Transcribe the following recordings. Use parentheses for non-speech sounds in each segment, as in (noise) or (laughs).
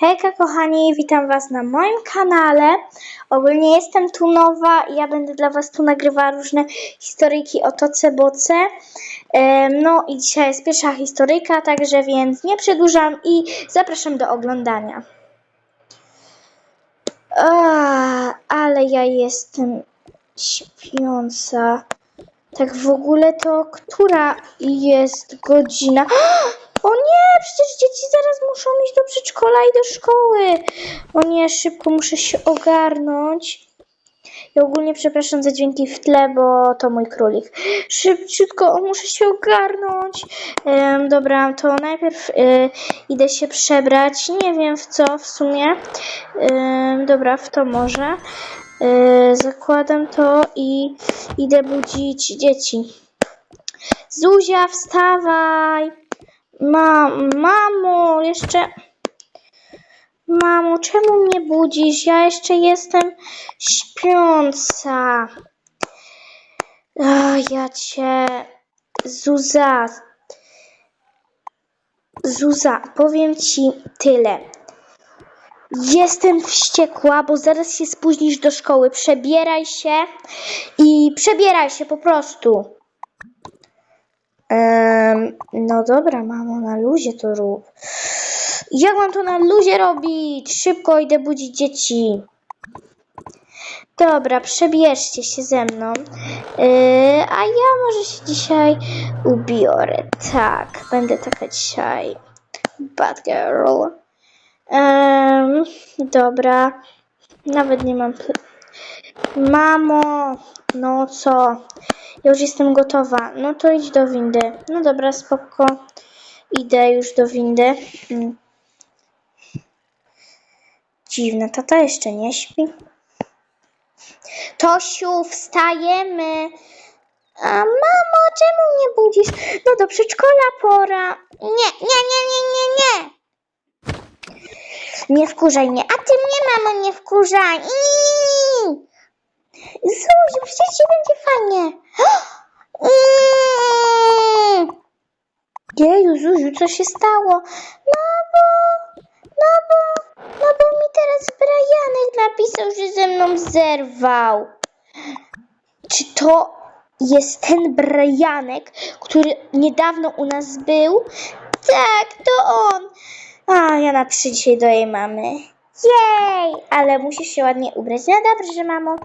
Hejka kochani, witam was na moim kanale. Ogólnie jestem tu nowa i ja będę dla was tu nagrywała różne historyjki o toce boce. No i dzisiaj jest pierwsza historyjka, także więc nie przedłużam i zapraszam do oglądania. A, ale ja jestem śpiąca. Tak w ogóle to która jest godzina? (gasps) O nie, przecież dzieci zaraz muszą iść do przedszkola i do szkoły. O nie, szybko muszę się ogarnąć. I ogólnie przepraszam za dźwięki w tle, bo to mój królik. Szybciutko, muszę się ogarnąć. Em, dobra, to najpierw y, idę się przebrać. Nie wiem w co w sumie. Em, dobra, w to może. Y, zakładam to i idę budzić dzieci. Zuzia, wstawaj! Ma, mamo, jeszcze. Mamo, czemu mnie budzisz? Ja jeszcze jestem śpiąca. A, ja cię. Zuza. Zuza, powiem ci tyle. Jestem wściekła, bo zaraz się spóźnisz do szkoły. Przebieraj się i przebieraj się po prostu. No dobra, mamo, na luzie to rób. Jak mam to na luzie robić? Szybko idę budzić dzieci. Dobra, przebierzcie się ze mną. Yy, a ja może się dzisiaj ubiorę. Tak, będę taka dzisiaj. Bad girl. Em, dobra. Nawet nie mam. Mamo, no co? Już jestem gotowa. No to idź do windy. No dobra, spoko. Idę już do windy. Mm. Dziwne, tata jeszcze nie śpi. Tosiu, wstajemy. A mamo, czemu mnie budzisz? No do przedszkola pora. Nie, nie, nie, nie, nie, nie. Nie wkurzaj mnie. A ty mnie, mamo, nie wkurzaj. Iii. Zuziu, przecież ci będzie fajnie. Mm. (gasps) Jeju, Zuziu, co się stało? No bo, no bo, no bo mi teraz Brianek napisał, że ze mną zerwał. Czy to jest ten Brianek, który niedawno u nas był? Tak, to on. A, ja napiszę dzisiaj do jej mamy. Jej, ale musisz się ładnie ubrać. No dobrze, mamo.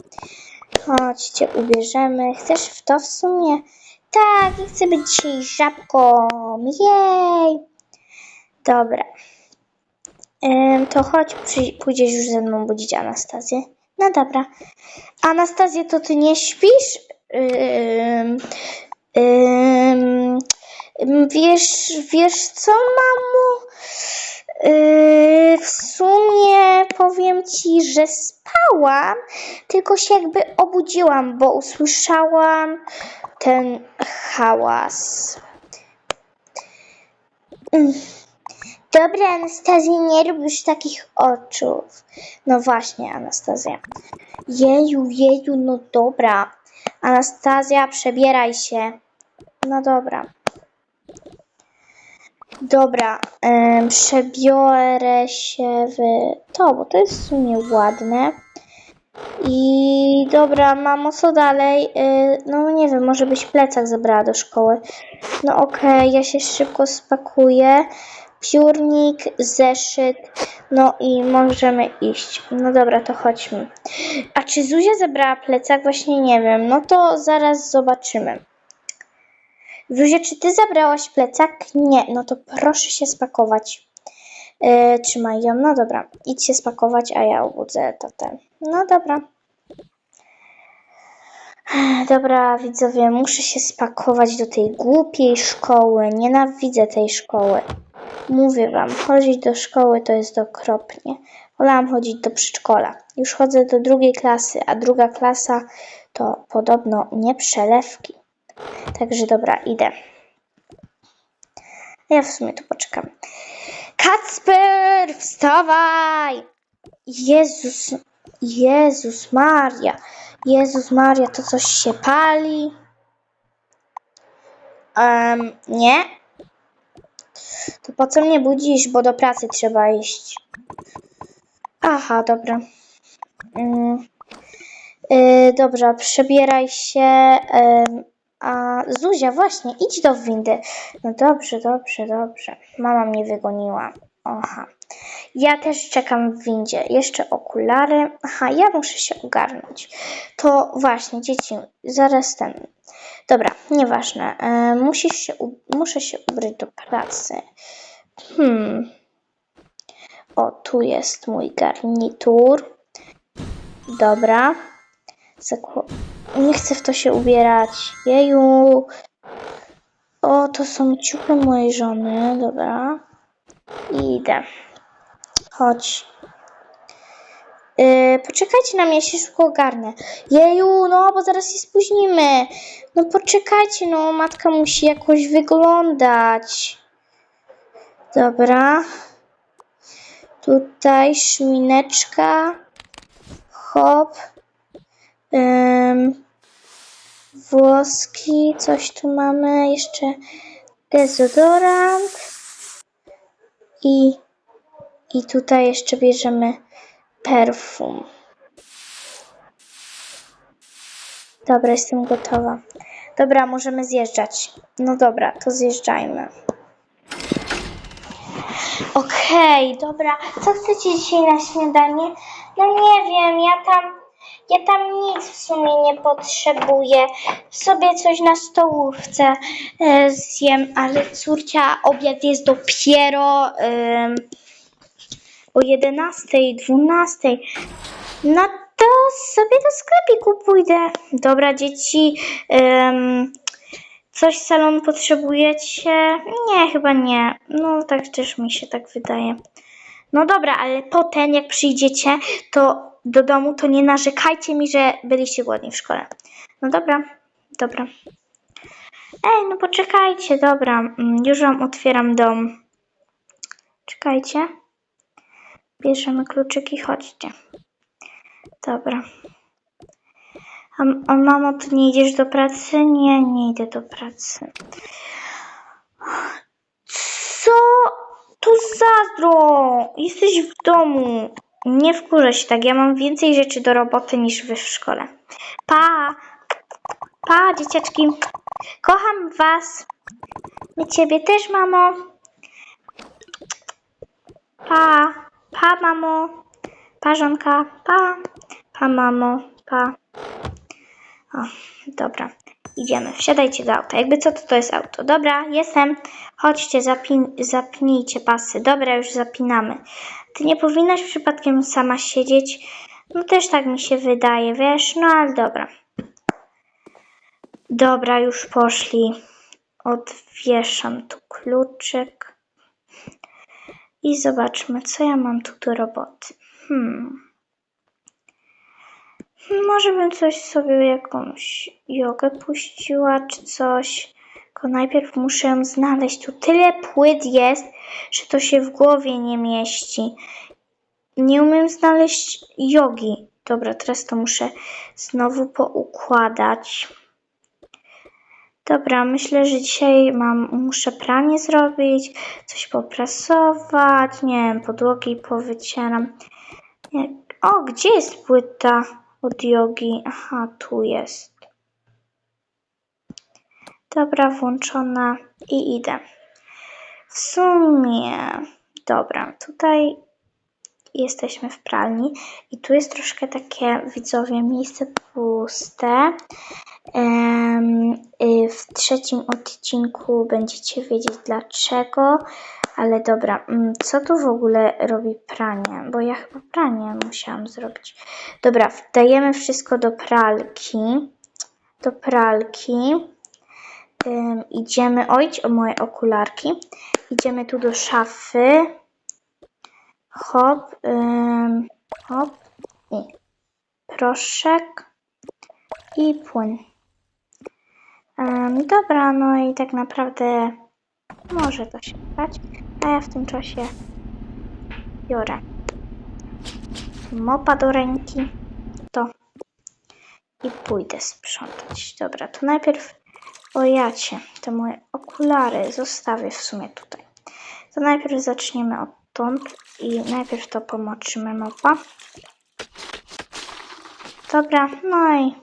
Chodźcie, ubierzemy. Chcesz w to w sumie? Tak, chcę być dzisiaj żabką. Jej! Dobra. Ym, to chodź, pójdziesz już ze mną budzić Anastazję. No dobra. Anastazję, to ty nie śpisz? Ym, ym, wiesz, wiesz co, mamo? Yy, w sumie powiem ci, że spałam, tylko się jakby obudziłam, bo usłyszałam ten hałas. Mm. Dobra, Anastazja, nie rób już takich oczów. No właśnie, Anastazja. Jeju, jeju, no dobra. Anastazja, przebieraj się. No dobra. Dobra, przebiorę się w to, bo to jest w sumie ładne. I dobra, mamo, co dalej? Y, no nie wiem, może byś plecak zabrała do szkoły. No okej, ja się szybko spakuję. Piórnik, zeszyt, no i możemy iść. No dobra, to chodźmy. A czy Zuzia zabrała plecak? Właśnie nie wiem. No to zaraz zobaczymy. Zuzia, czy ty zabrałaś plecak? Nie, no to proszę się spakować. Yy, trzymaj ją, no dobra. Idź się spakować, a ja obudzę to. No dobra. Dobra, widzowie, muszę się spakować do tej głupiej szkoły. Nienawidzę tej szkoły. Mówię wam, chodzić do szkoły to jest okropnie. Wolałam chodzić do przedszkola. Już chodzę do drugiej klasy, a druga klasa to podobno nie przelewki. Także dobra, idę. Ja w sumie tu poczekam. Kacper, wstawaj! Jezus, Jezus Maria, Jezus Maria, to coś się pali. Um, nie. To po co mnie budzisz, bo do pracy trzeba iść. Aha, dobra. Mm. Y, dobra, przebieraj się. ym, a Zuzia, właśnie, idź do windy. No dobrze, dobrze, dobrze. Mama mnie wygoniła. Aha. Ja też czekam w windzie. Jeszcze okulary. Aha, ja muszę się ogarnąć. To właśnie, dzieci, zaraz ten. Dobra, nieważne. E, musisz się, muszę się ubrać do pracy. Hmm. O, tu jest mój garnitur. Dobra. Zakło- Nie chcę w to się ubierać. Jeju. O, to są ciuchy mojej żony. Dobra. Idę. Chodź. Yy, poczekajcie na mnie, ja się szybko ogarnę. Jeju, no bo zaraz się spóźnimy. No poczekajcie, no matka musi jakoś wyglądać. Dobra. Tutaj szmineczka. Hop. Ym, włoski, coś tu mamy. Jeszcze dezodorant. I, I tutaj jeszcze bierzemy perfum. Dobra, jestem gotowa. Dobra, możemy zjeżdżać. No dobra, to zjeżdżajmy. Okej, dobra. Co chcecie dzisiaj na śniadanie? No nie wiem, ja tam, ja tam nic w sumie nie potrzebuję. Sobie coś na stołówce e, zjem, ale córcia, obiad jest dopiero o 11, 12. No to sobie do sklepiku pójdę. Dobra, dzieci. em, coś z salonu potrzebujecie? Nie, chyba nie. No tak też mi się tak wydaje. No dobra, ale potem jak przyjdziecie, to do domu, to nie narzekajcie mi, że byliście głodni w szkole. No dobra, dobra. Ej, no poczekajcie, dobra. mm, Już wam otwieram dom. Czekajcie. Bierzemy kluczyki, chodźcie. Dobra. A, a mamo, ty nie idziesz do pracy? Nie, nie idę do pracy. Co? To zazdro! Jesteś w domu. Nie wkurzę się tak, ja mam więcej rzeczy do roboty niż wy w szkole. Pa! Pa, dzieciaczki. Kocham was. My ciebie też, mamo. Pa. Pa, mamo. Pa, żonka. Pa. Pa, mamo. Pa. O, dobra. Idziemy. Wsiadajcie do auta. Jakby co, to to jest auto. Dobra, jestem. Chodźcie, zapin zapnijcie pasy. Dobra, już zapinamy. Ty nie powinnaś przypadkiem sama siedzieć? No też tak mi się wydaje, wiesz? No ale dobra. Dobra, już poszli. Odwieszam tu kluczyk. I zobaczmy, co ja mam tu do roboty. Hmm. Może bym coś sobie jakąś jogę puściła czy coś. Tylko najpierw muszę znaleźć. Tu tyle płyt jest, że to się w głowie nie mieści. Nie umiem znaleźć jogi. Dobra, teraz to muszę znowu poukładać. Dobra, myślę, że dzisiaj mam, muszę pranie zrobić, coś poprasować, nie wiem, podłogi powycieram. O, gdzie jest płyta od jogi? Aha, tu jest. Dobra, włączona i idę. W sumie, dobra, tutaj jesteśmy w pralni i tu jest troszkę takie, widzowie, miejsce puste. Y, W trzecim odcinku będziecie wiedzieć dlaczego, ale dobra, mm, co tu w ogóle robi pranie? Bo ja chyba pranie musiałam zrobić. Dobra, wdajemy wszystko do pralki. Do pralki. Idziemy, ojć o moje okularki. Idziemy tu do szafy. Hop, ym, hop i proszek i płyn. Em, dobra, no i tak naprawdę może to się stać, a ja w tym czasie biorę mopa do ręki, to i pójdę sprzątać. Dobra, to najpierw o jacie, te moje okulary zostawię w sumie tutaj. To najpierw zaczniemy od odtąd i najpierw to pomoczymy mopa. Dobra, no i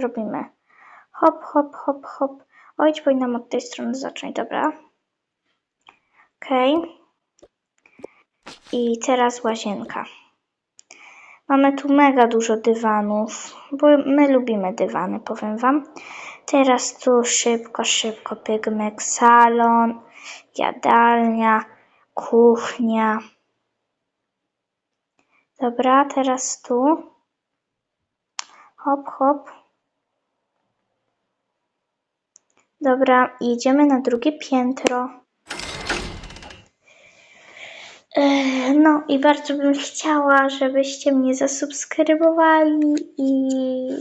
robimy hop, hop, hop, hop. Oj, powinnam od tej strony zacząć, dobra. Okej. I teraz łazienka. Mamy tu mega dużo dywanów, bo my lubimy dywany, powiem Wam. Teraz tu szybko, szybko pygmek, salon, jadalnia, kuchnia. Dobra, teraz tu. Hop, hop. Dobra, idziemy na drugie piętro. Ech, No i bardzo bym chciała, żebyście mnie zasubskrybowali i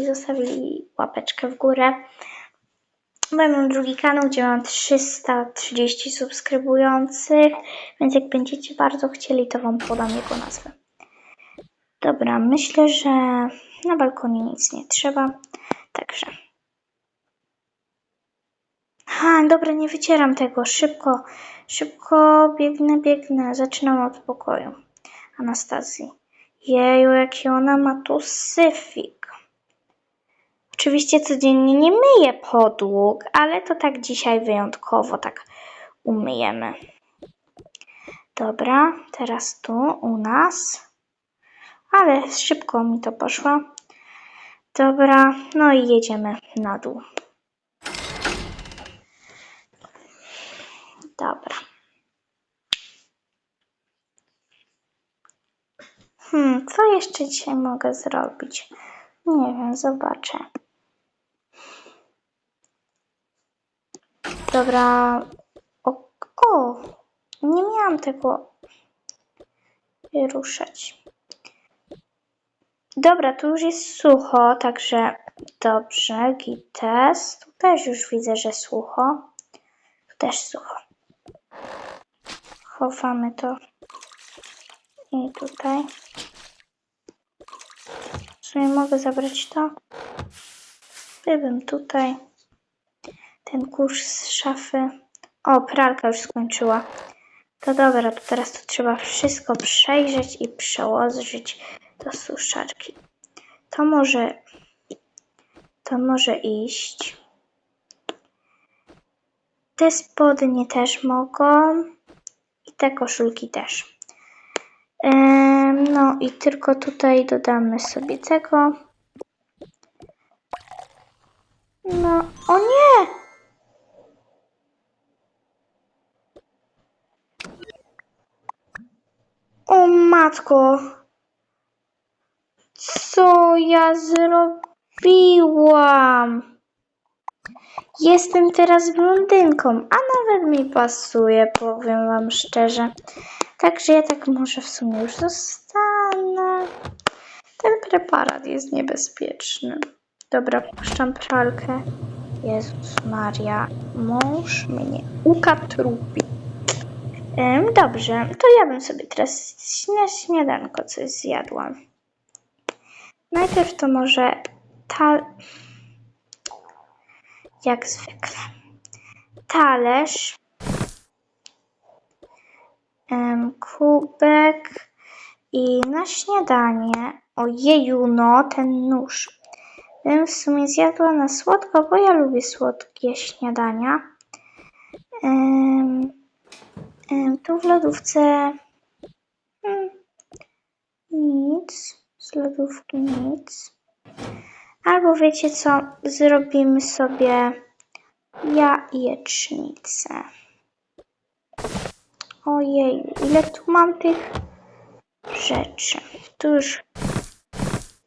zostawili łapeczkę w górę. Bo ja mam drugi kanał, gdzie mam 330 subskrybujących, więc jak będziecie bardzo chcieli, to Wam podam jego nazwę. Dobra, myślę, że na balkonie nic nie trzeba, także... Ha, dobra, nie wycieram tego. Szybko, szybko biegnę, biegnę. Zaczynam od pokoju. Anastazji. Jeju, jaki ona ma tu syfik. Oczywiście codziennie nie myję podłóg, ale to tak dzisiaj wyjątkowo tak umyjemy. Dobra, teraz tu u nas. Ale szybko mi to poszło. Dobra, no i jedziemy na dół. Dobra. Hmm, co jeszcze dzisiaj mogę zrobić? Nie wiem, zobaczę. Dobra. O, o nie miałam tego ruszać. Dobra, tu już jest sucho, także dobrze, gites. Tu też już widzę, że sucho. Tu też sucho. Chowamy to i tutaj. W sumie mogę zabrać to. Gdybym tutaj ten kurz z szafy. O, pralka już skończyła. To dobra, to teraz to trzeba wszystko przejrzeć i przełożyć do suszarki. To może, to może iść. Te spodnie też mogą i te koszulki też. No i tylko tutaj dodamy sobie tego. No, o nie! O matko! Co ja zrobiłam? Jestem teraz blondynką, a nawet mi pasuje, powiem wam szczerze. Także ja tak może w sumie już zostanę. Ten preparat jest niebezpieczny. Dobra, puszczam pralkę. Jezus Maria, mąż mnie ukatrupi. Em, Dobrze, to ja bym sobie teraz na śniadanko coś zjadła. Najpierw to może ta... Jak zwykle. Talerz. Kubek. I na śniadanie, ojeju, no, ten nóż. Bym w sumie zjadła na słodko, bo ja lubię słodkie śniadania. Tu w lodówce hmm, nic, z lodówki nic. Albo wiecie co, zrobimy sobie jajecznicę. Ojej, ile tu mam tych rzeczy. Tu już.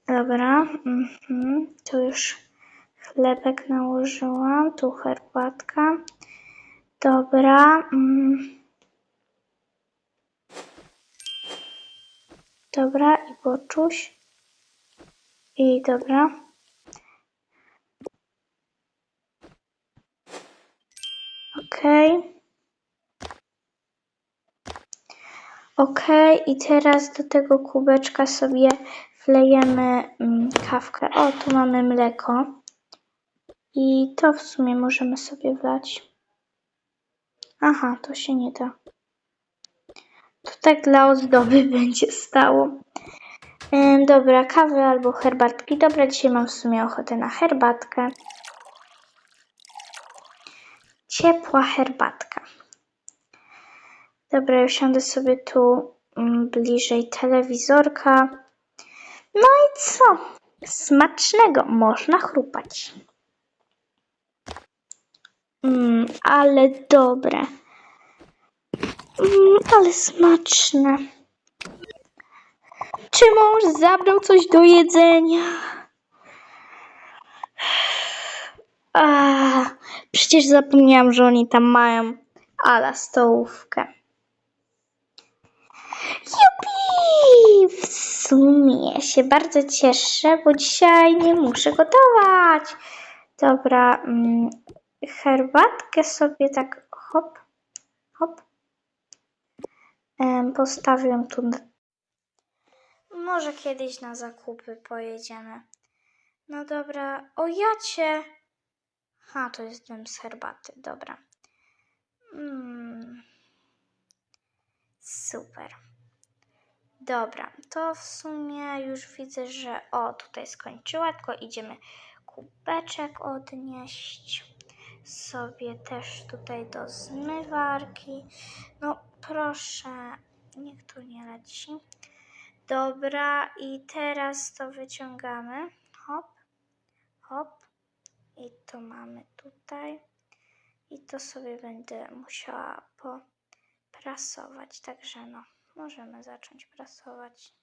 Dobra, mhm. tu już chlebek nałożyłam, tu herbatka. Dobra. Mm. Dobra, i poczuś. I dobra. Okej. Ok, i teraz do tego kubeczka sobie wlejemy mm, kawkę. O, tu mamy mleko. I to w sumie możemy sobie wlać. Aha, to się nie da. To tak dla ozdoby (laughs) będzie stało. Ym, dobra, kawy albo herbatki. Dobra, dzisiaj mam w sumie ochotę na herbatkę. Ciepła herbatka. Dobra, usiądę sobie tu mm, bliżej telewizorka. No i co? Smacznego, można chrupać. Mm, ale dobre. Mm, ale smaczne. Czy mąż zabrał coś do jedzenia? A, przecież zapomniałam, że oni tam mają ala stołówkę. Jupi! W sumie się bardzo cieszę, bo dzisiaj nie muszę gotować. Dobra, mm, herbatkę sobie tak hop, hop. Em, tu. Może kiedyś na zakupy pojedziemy. No dobra, o jacie. Ha, to jest dym z herbaty, dobra. Mm. Super. Dobra, to w sumie już widzę, że o, tutaj skończyła, tylko idziemy kubeczek odnieść sobie też tutaj do zmywarki. No proszę, niech tu nie leci. Dobra, i teraz to wyciągamy. Hop, hop. I to mamy tutaj. I to sobie będę musiała poprasować. Także no, możemy zacząć prasować.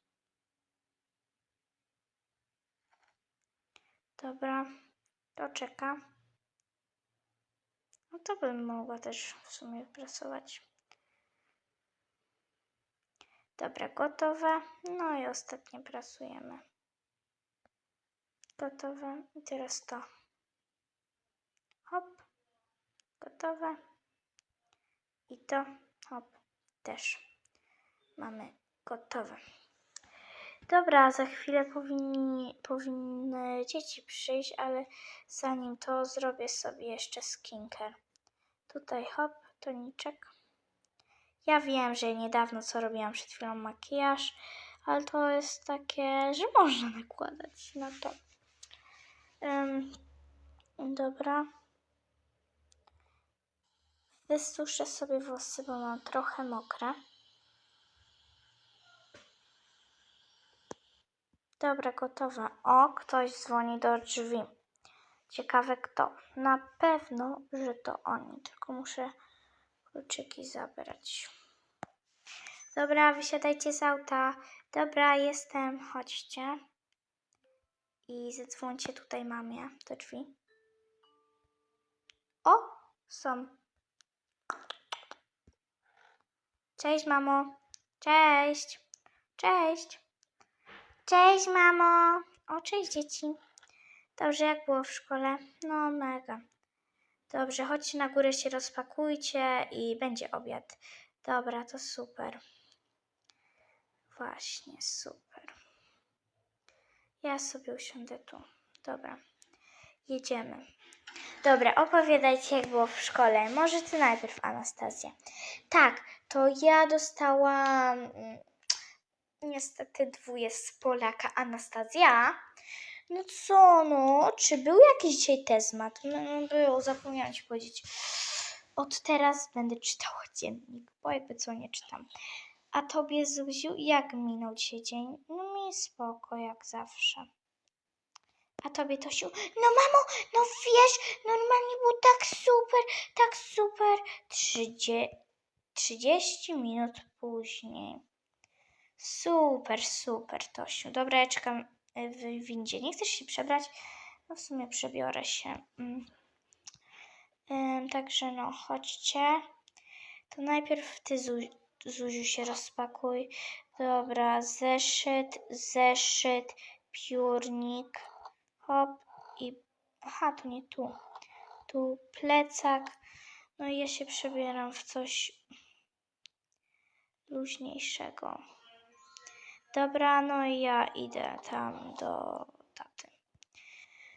Dobra, to czeka. No to bym mogła też w sumie prasować. Dobra, gotowe. No i ostatnie prasujemy. Gotowe. I teraz to. Hop. Gotowe. I to. Hop. Też. Mamy gotowe. Dobra, za chwilę powinni, powinny dzieci przyjść, ale zanim to zrobię sobie jeszcze skinker. Tutaj hop, toniczek. Ja wiem, że niedawno co robiłam przed chwilą makijaż, ale to jest takie, że można nakładać na to. Ym, dobra. Wysuszę sobie włosy, bo mam trochę mokre. Dobra, gotowe. O, ktoś dzwoni do drzwi. Ciekawe kto. Na pewno, że to oni, tylko muszę kluczyki zabrać. Dobra, wysiadajcie z auta. Dobra, jestem, chodźcie. I zadzwońcie tutaj mamie do drzwi. O, są. Cześć, mamo. Cześć. Cześć. Cześć, mamo. O, cześć, dzieci. Dobrze, jak było w szkole? No, mega. Dobrze, chodźcie na górę, się rozpakujcie i będzie obiad. Dobra, to super. Właśnie, super. Ja sobie usiądę tu. Dobra, jedziemy. Dobra, opowiadajcie, jak było w szkole. Może ty najpierw, Anastazja. Tak, to ja dostałam mm, niestety dwóje z Polaka Anastazja. No co, no? Czy był jakiś dzisiaj test mat? No, no był, zapomniałam ci powiedzieć. Od teraz będę czytała dziennik, bo jakby co nie czytam. A tobie, Zuziu, jak minął dzisiaj dzień? No mi spoko, jak zawsze. A tobie, Tosiu? No mamo, no wiesz, normalnie było tak super, tak super. Trzydzie... 30 minut później. Super, super, Tosiu. Dobra, ja czekam y, w windzie. Nie chcesz się przebrać? No w sumie przebiorę się. Mm. Ym, także no, chodźcie. To najpierw ty, Zu- Zuziu, się rozpakuj. Dobra, zeszyt, zeszyt, piórnik. Hop i... Aha, to nie tu. Tu plecak. No i ja się przebieram w coś luźniejszego. Dobra, no i ja idę tam do taty.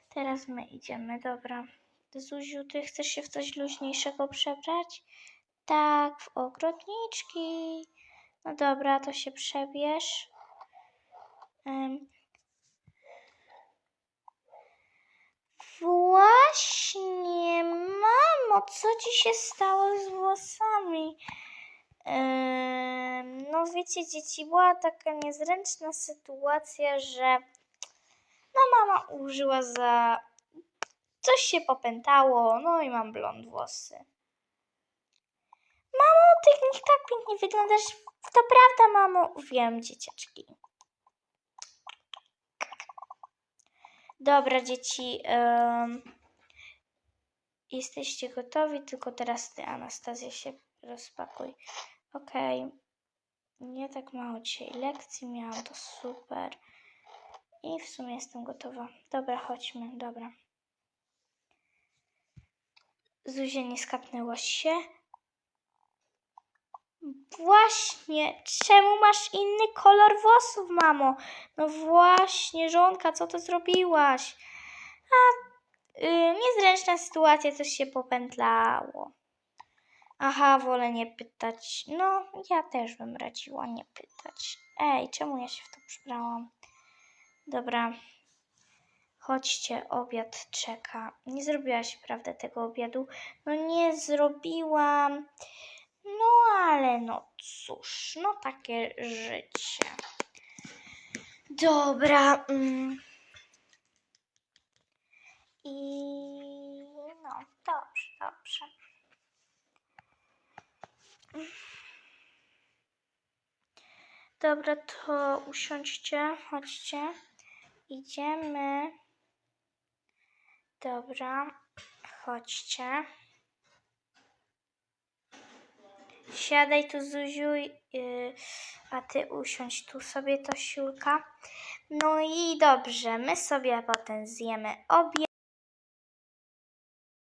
Teraz my idziemy, dobra. Zuziu, ty chcesz się w coś luźniejszego przebrać? Tak, w ogrodniczki. No dobra, to się przebierz. Em. Właśnie, mamo, co ci się stało z włosami? No wiecie, dzieci, była taka niezręczna sytuacja, że no mama użyła za... Coś się popętało, no i mam blond włosy. Mamo, ty nie tak pięknie wyglądasz. To prawda, mamo. Wiem, dzieciaczki. Dobra, dzieci. em, jesteście gotowi, tylko teraz ty, Anastazja, się rozpakuj. Okej. Nie tak mało dzisiaj lekcji miałam, to super. I w sumie jestem gotowa. Dobra, chodźmy, dobra. Zuzia, nie skapnęłaś się? Właśnie, czemu masz inny kolor włosów, mamo? No właśnie, żonka, co to zrobiłaś? A, y, niezręczna sytuacja, coś się popętlało. Aha, wolę nie pytać. No, ja też bym radziła nie pytać. Ej, czemu ja się w to przebrałam? Dobra, chodźcie, obiad czeka. Nie zrobiłaś, prawda, tego obiadu? No nie zrobiłam. No ale no cóż, no takie życie. Dobra. Mm. I no, dobrze, dobrze. Dobra, to usiądźcie, chodźcie. Idziemy. Dobra, chodźcie. Siadaj tu, Zuziu, yy, a ty usiądź tu sobie, Tosiulka. No i dobrze, my sobie potem zjemy.